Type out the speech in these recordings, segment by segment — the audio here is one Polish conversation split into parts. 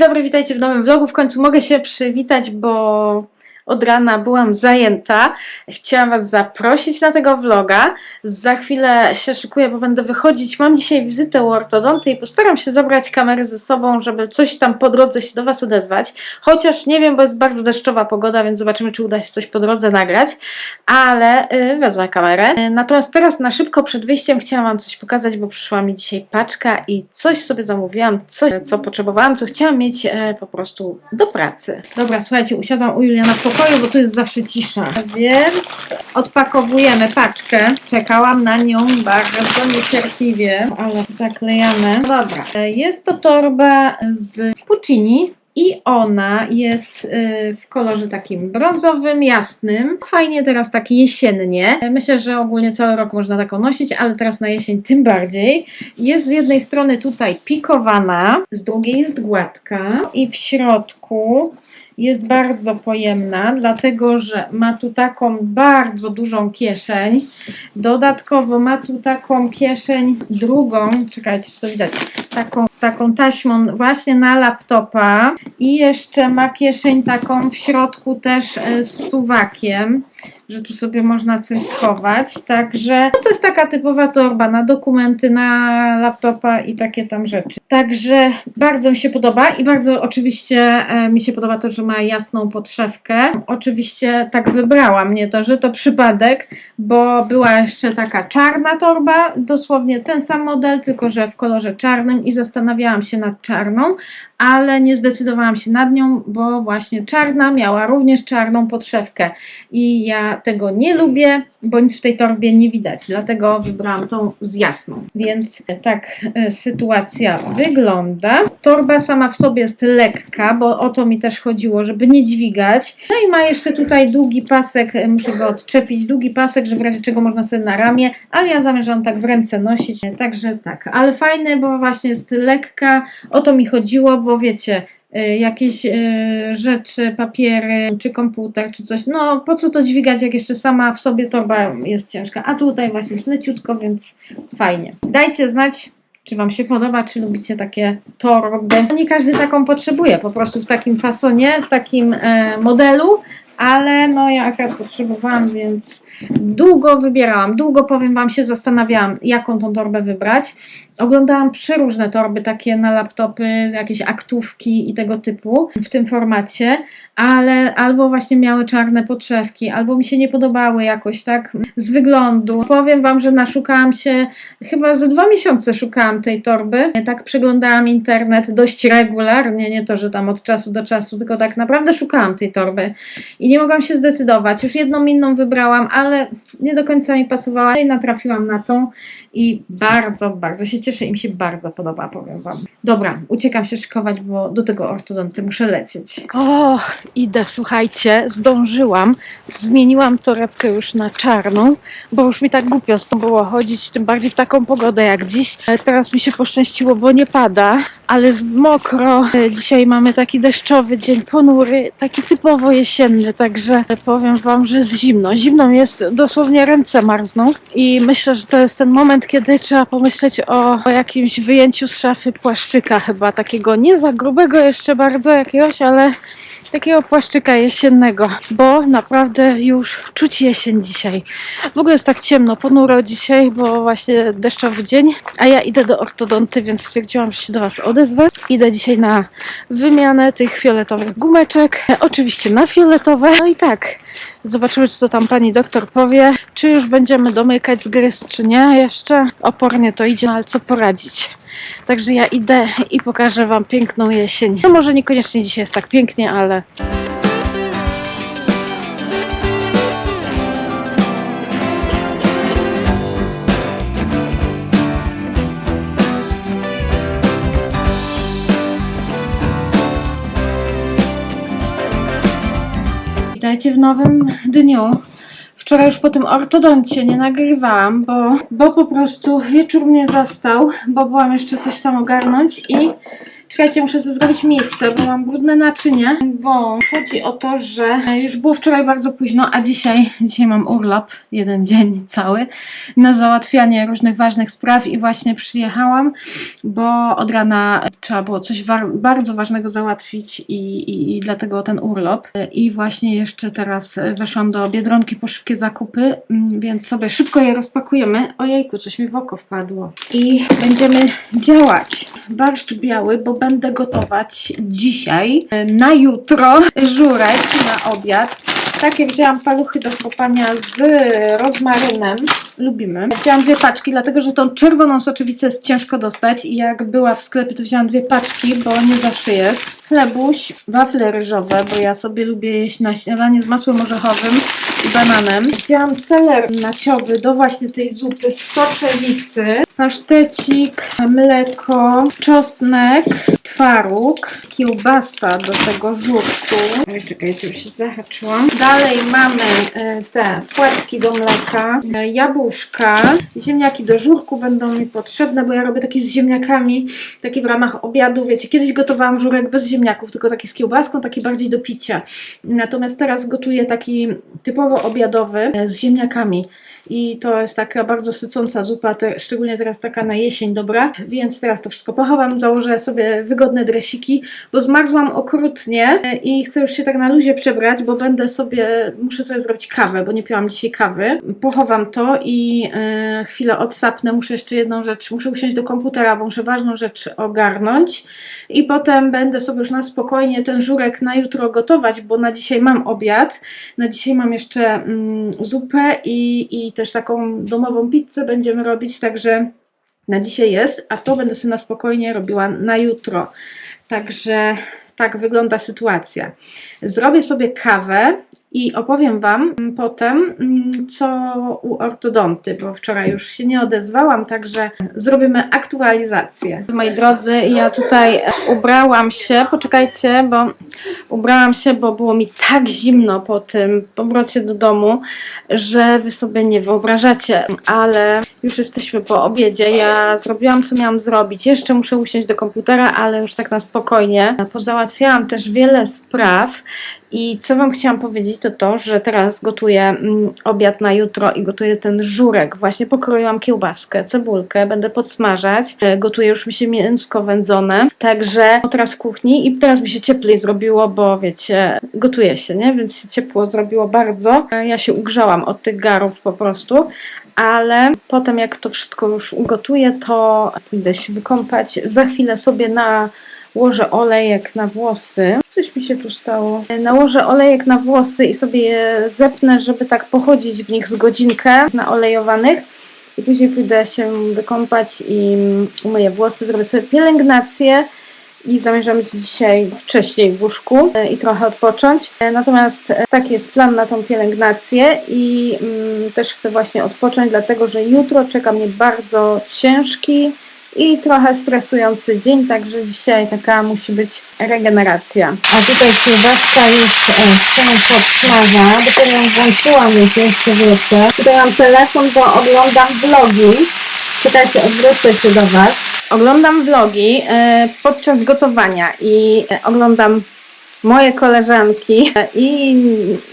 Dobry, witajcie w nowym vlogu. W końcu mogę się przywitać, bo od rana byłam zajęta. Chciałam Was zaprosić na tego vloga. Za chwilę się szykuję, bo będę wychodzić. Mam dzisiaj wizytę u ortodonty i postaram się zabrać kamerę ze sobą, żeby coś tam po drodze się do Was odezwać. Chociaż nie wiem, bo jest bardzo deszczowa pogoda, więc zobaczymy, czy uda się coś po drodze nagrać. Ale yy, wezmę kamerę. Yy, natomiast teraz na szybko przed wyjściem chciałam Wam coś pokazać, bo przyszła mi dzisiaj paczka i coś sobie zamówiłam, coś, co potrzebowałam, co chciałam mieć e, po prostu do pracy. Dobra, słuchajcie, usiadłam u Juliana w pokoju, bo tu jest zawsze cisza. Więc odpakowujemy paczkę. Czekałam na nią bardzo niecierpliwie, ale zaklejamy. Dobra, e, jest to torba z Puccini. I ona jest y, w kolorze takim brązowym, jasnym. Fajnie teraz tak jesiennie. Myślę, że ogólnie cały rok można taką nosić, ale teraz na jesień tym bardziej. Jest z jednej strony tutaj pikowana, z drugiej jest gładka i w środku jest bardzo pojemna, dlatego że ma tu taką bardzo dużą kieszeń. Dodatkowo ma tu taką kieszeń drugą, czekajcie, czy to widać, taką, taką taśmą właśnie na laptopa i jeszcze ma kieszeń taką w środku też e, z suwakiem że tu sobie można coś schować. Także no to jest taka typowa torba na dokumenty, na laptopa i takie tam rzeczy. Także bardzo mi się podoba i bardzo oczywiście e, mi się podoba to, że ma jasną podszewkę. Oczywiście tak wybrałam, nie to, że to przypadek, bo była jeszcze taka czarna torba, dosłownie ten sam model, tylko że w kolorze czarnym i zastanawiałam się nad czarną, ale nie zdecydowałam się nad nią, bo właśnie czarna miała również czarną podszewkę i ja tego nie lubię, bo nic w tej torbie nie widać, dlatego wybrałam tą z jasną. Więc tak e, sytuacja wygląda. Torba sama w sobie jest lekka, bo o to mi też chodziło, żeby nie dźwigać. No i ma jeszcze tutaj długi pasek, e, muszę go odczepić, długi pasek, że w razie czego można sobie na ramię, ale ja zamierzam tak w ręce nosić, także tak. Ale fajne, bo właśnie jest lekka, o to mi chodziło, bo wiecie, y, jakieś rzeczy, papiery, czy komputer, czy coś. No, po co to dźwigać, jak jeszcze sama w sobie torba jest ciężka. A tutaj właśnie jest leciutko, więc fajnie. Dajcie znać, czy Wam się podoba, czy lubicie takie torby. Nie każdy taką potrzebuje, po prostu w takim fasonie, w takim e, modelu, ale no ja akurat potrzebowałam, więc długo wybierałam, długo powiem Wam się zastanawiałam, jaką tą torbę wybrać. Oglądałam przeróżne torby, takie na laptopy, jakieś aktówki i tego typu w tym formacie, ale albo właśnie miały czarne podszewki, albo mi się nie podobały jakoś tak z wyglądu. Powiem Wam, że naszukałam się, chyba ze dwa miesiące szukałam tej torby. Tak przeglądałam internet dość regularnie, nie to, że tam od czasu do czasu, tylko tak naprawdę szukałam tej torby i nie mogłam się zdecydować. Już jedną inną wybrałam, ale nie do końca mi pasowała i natrafiłam na tą i bardzo, bardzo się cieszę i mi się bardzo podoba, powiem Wam. Dobra, uciekam się szykować, bo do tego ortodonty muszę lecieć. O, idę, słuchajcie, zdążyłam. Zmieniłam torebkę już na czarną, bo już mi tak głupio z tym było chodzić, tym bardziej w taką pogodę jak dziś. E, Teraz mi się poszczęściło, bo nie pada, ale mokro. E, Dzisiaj mamy taki deszczowy dzień, ponury, taki typowo jesienny, także powiem Wam, że jest zimno. Zimno jest, dosłownie ręce marzną i myślę, że to jest ten moment, kiedy trzeba pomyśleć o, o jakimś wyjęciu z szafy płaszczyka chyba, takiego nie za grubego jeszcze bardzo jakiegoś, ale takiego płaszczyka jesiennego, bo naprawdę już czuć jesień dzisiaj. W ogóle jest tak ciemno, ponuro dzisiaj, bo właśnie deszczowy dzień, a ja idę do ortodonty, więc stwierdziłam, że się do Was odezwę. Idę dzisiaj na wymianę tych fioletowych gumeczek, oczywiście na fioletowe. No i tak, zobaczymy, co tam pani doktor powie, czy już będziemy domykać zgryz, czy nie jeszcze. Opornie to idzie, no ale co poradzić. Także ja idę i pokażę Wam piękną jesień. No może niekoniecznie dzisiaj jest tak pięknie, ale Witajcie w nowym dniu. Wczoraj już po tym ortodoncie nie nagrywałam, bo, bo po prostu wieczór mnie zastał, bo byłam jeszcze coś tam ogarnąć i Czekajcie, muszę sobie zrobić miejsce, bo mam brudne naczynie, bo chodzi o to, że już było wczoraj bardzo późno, a dzisiaj, dzisiaj mam urlop, jeden dzień cały, na załatwianie różnych ważnych spraw i właśnie przyjechałam, bo od rana trzeba było coś bardzo ważnego załatwić i, i, i dlatego ten urlop. I właśnie jeszcze teraz weszłam do Biedronki po szybkie zakupy, mm, więc sobie szybko je rozpakujemy. Ojejku, coś mi w oko wpadło. I będziemy działać. Barszcz biały, bo będę gotować dzisiaj, e, na jutro, żurek na obiad. Takie wzięłam paluchy do chropania z rozmarynem. Lubimy. Wzięłam dwie paczki, dlatego że tą czerwoną soczewicę jest ciężko dostać i jak była w sklepie, to wzięłam dwie paczki, bo nie zawsze jest. Chlebuś, wafle ryżowe, bo ja sobie lubię jeść na śniadanie z masłem orzechowym i bananem. Wzięłam seler naciowy do właśnie tej zupy z soczewicy, pasztecik, mleko, czosnek, twaróg, kiełbasa do tego żurku. Oj, czekajcie, już się zahaczyłam. Dalej mamy e, te płatki do mleka, e, jabłuszka, ziemniaki do żurku będą mi potrzebne, bo ja robię takie z ziemniakami, takie w ramach obiadu. Wiecie, kiedyś gotowałam żurek bez ziemniaków, tylko taki z kiełbaską, taki bardziej do picia. Natomiast teraz gotuję taki typowo obiadowy e, z ziemniakami. I to jest taka bardzo sycąca zupa, te, szczególnie teraz taka na jesień dobra. Więc teraz to wszystko pochowam, założę sobie wygodne dresiki, bo zmarzłam okrutnie e, i chcę już się tak na luzie przebrać, bo będę sobie, muszę sobie zrobić kawę, bo nie piłam dzisiaj kawy. Pochowam to i e, chwilę odsapnę. Muszę jeszcze jedną rzecz, muszę usiąść do komputera, bo muszę ważną rzecz ogarnąć. I potem będę sobie już na spokojnie ten żurek na jutro gotować, bo na dzisiaj mam obiad. Na dzisiaj mam jeszcze mm, zupę i, i też taką domową pizzę będziemy robić, także na dzisiaj jest, a to będę sobie na spokojnie robiła na jutro. Także tak wygląda sytuacja. Zrobię sobie kawę i opowiem Wam potem, mm, co u ortodonty, bo wczoraj już się nie odezwałam, także zrobimy aktualizację. Moi drodzy, ja tutaj e, ubrałam się, poczekajcie, bo ubrałam się, bo było mi tak zimno po tym powrocie do domu, że Wy sobie nie wyobrażacie, ale już jesteśmy po obiedzie. Ja zrobiłam, co miałam zrobić. Jeszcze muszę usiąść do komputera, ale już tak na spokojnie. Pozałatwiałam też wiele spraw. I co Wam chciałam powiedzieć, to to, że teraz gotuję mm, obiad na jutro i gotuję ten żurek. Właśnie pokroiłam kiełbaskę, cebulkę, będę podsmażać. E, Gotuję już mi się mięsko wędzone. Także teraz w kuchni i teraz mi się cieplej zrobiło, bo wiecie, gotuje się, nie? Więc się ciepło zrobiło bardzo. E, Ja się ugrzałam od tych garów po prostu ale potem jak to wszystko już ugotuję, to idę się wykąpać. Za chwilę sobie nałożę olejek na włosy. Coś mi się tu stało. Nałożę olejek na włosy i sobie je zepnę, żeby tak pochodzić w nich z godzinkę naolejowanych. I później pójdę się wykąpać i umyję włosy, zrobię sobie pielęgnację i zamierzam dzisiaj wcześniej w łóżku e, i trochę odpocząć. E, Natomiast e, taki jest plan na tą pielęgnację i mm, też chcę właśnie odpocząć, dlatego że jutro czeka mnie bardzo ciężki i trochę stresujący dzień, także dzisiaj taka musi być regeneracja. A tutaj kiełbaska już się podsmaża, dopiero ją włączyłam, więc jeszcze wrócę. Tutaj mam telefon, bo oglądam vlogi. Czekajcie, odwrócę się do Was. Oglądam vlogi e, podczas gotowania i e, oglądam moje koleżanki e, i,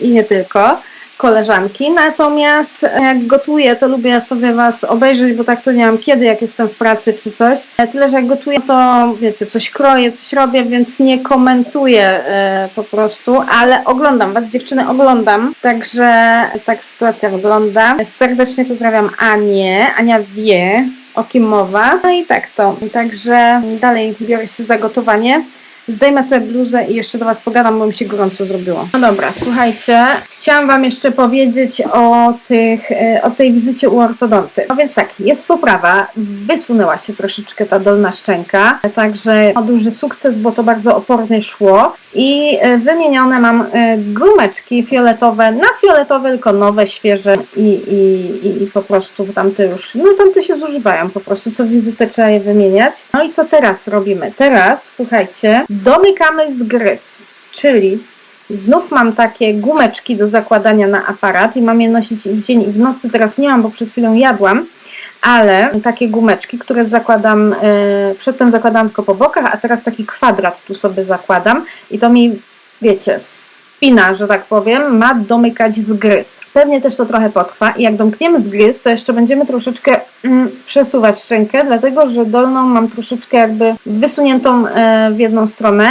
i nie tylko koleżanki. Natomiast e, jak gotuję, to lubię sobie Was obejrzeć, bo tak to nie mam kiedy, jak jestem w pracy czy coś. E, Tyle, że jak gotuję, to wiecie, coś kroję, coś robię, więc nie komentuję e, po prostu, ale oglądam Was, dziewczyny, oglądam. Także tak sytuacja wygląda. Serdecznie pozdrawiam Anię. Ania wie, o kim mowa. No i tak to. Także dalej biorę się za gotowanie. Zdejmę sobie bluzę i jeszcze do Was pogadam, bo mi się gorąco zrobiło. No dobra, słuchajcie, chciałam Wam jeszcze powiedzieć o, tych, e, o tej wizycie u ortodonty. No więc tak, jest poprawa, wysunęła się troszeczkę ta dolna szczęka, także ma duży sukces, bo to bardzo opornie szło i e, wymienione mam e, gumeczki fioletowe, na fioletowe, tylko nowe, świeże i, i, i, i po prostu tamte już, no tamte się zużywają po prostu, co wizytę trzeba je wymieniać. No i co teraz robimy? Teraz, słuchajcie, domykamy zgryz, czyli Znów mam takie gumeczki do zakładania na aparat i mam je nosić w dzień i w nocy. Teraz nie mam, bo przed chwilą jadłam, ale takie gumeczki, które zakładam, e, przedtem zakładam tylko po bokach, a teraz taki kwadrat tu sobie zakładam i to mi, wiecie, spina, że tak powiem, ma domykać zgryz. Pewnie też to trochę potrwa i jak domkniemy zgryz, to jeszcze będziemy troszeczkę mm, przesuwać szczękę, dlatego że dolną mam troszeczkę jakby wysuniętą e, w jedną stronę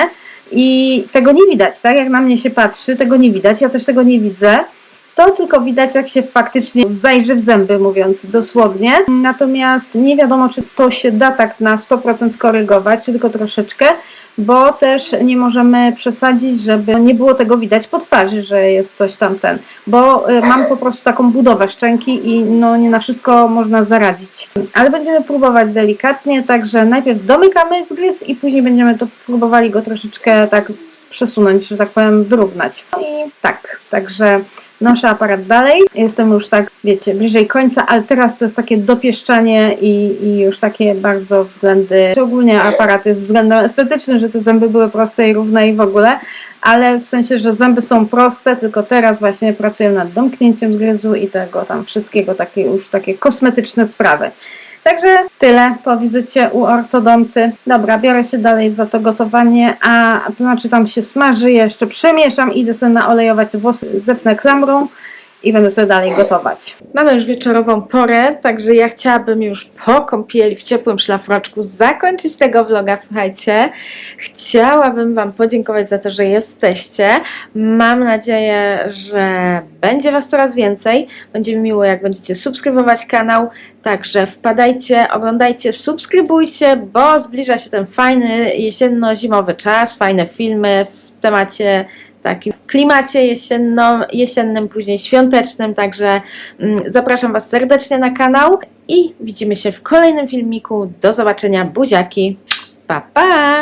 i tego nie widać, tak? Jak na mnie się patrzy, tego nie widać, ja też tego nie widzę. To tylko widać, jak się faktycznie zajrzy w zęby, mówiąc dosłownie. Natomiast nie wiadomo, czy to się da tak na 100% skorygować, czy tylko troszeczkę, bo też nie możemy przesadzić, żeby nie było tego widać po twarzy, że jest coś tam ten. Bo y, mam po prostu taką budowę szczęki i no nie na wszystko można zaradzić. Ale będziemy próbować delikatnie, także najpierw domykamy zgryz i później będziemy to próbowali go troszeczkę tak przesunąć, że tak powiem, wyrównać. I tak, także noszę aparat dalej. Jestem już tak, wiecie, bliżej końca, ale teraz to jest takie dopieszczanie i, i już takie bardzo względy. Ogólnie aparat jest względem estetycznym, że te zęby były proste i równe i w ogóle, ale w sensie, że zęby są proste, tylko teraz właśnie pracuję nad domknięciem zgryzu i tego tam wszystkiego, takie już takie kosmetyczne sprawy. Także tyle po wizycie u ortodonty. Dobra, biorę się dalej za to gotowanie, a to znaczy tam się smaży, jeszcze przemieszam, idę sobie naolejować te włosy, zepnę klamrą i będę sobie dalej gotować. Mamy już wieczorową porę, także ja chciałabym już po kąpieli w ciepłym szlafroczku zakończyć tego vloga. Słuchajcie, chciałabym Wam podziękować za to, że jesteście. Mam nadzieję, że będzie Was coraz więcej. Będzie mi miło, jak będziecie subskrybować kanał. Także wpadajcie, oglądajcie, subskrybujcie, bo zbliża się ten fajny jesienno-zimowy czas, fajne filmy w temacie takim klimacie jesienno, jesiennym, później świątecznym, także mm, zapraszam Was serdecznie na kanał i widzimy się w kolejnym filmiku. Do zobaczenia, buziaki, pa pa!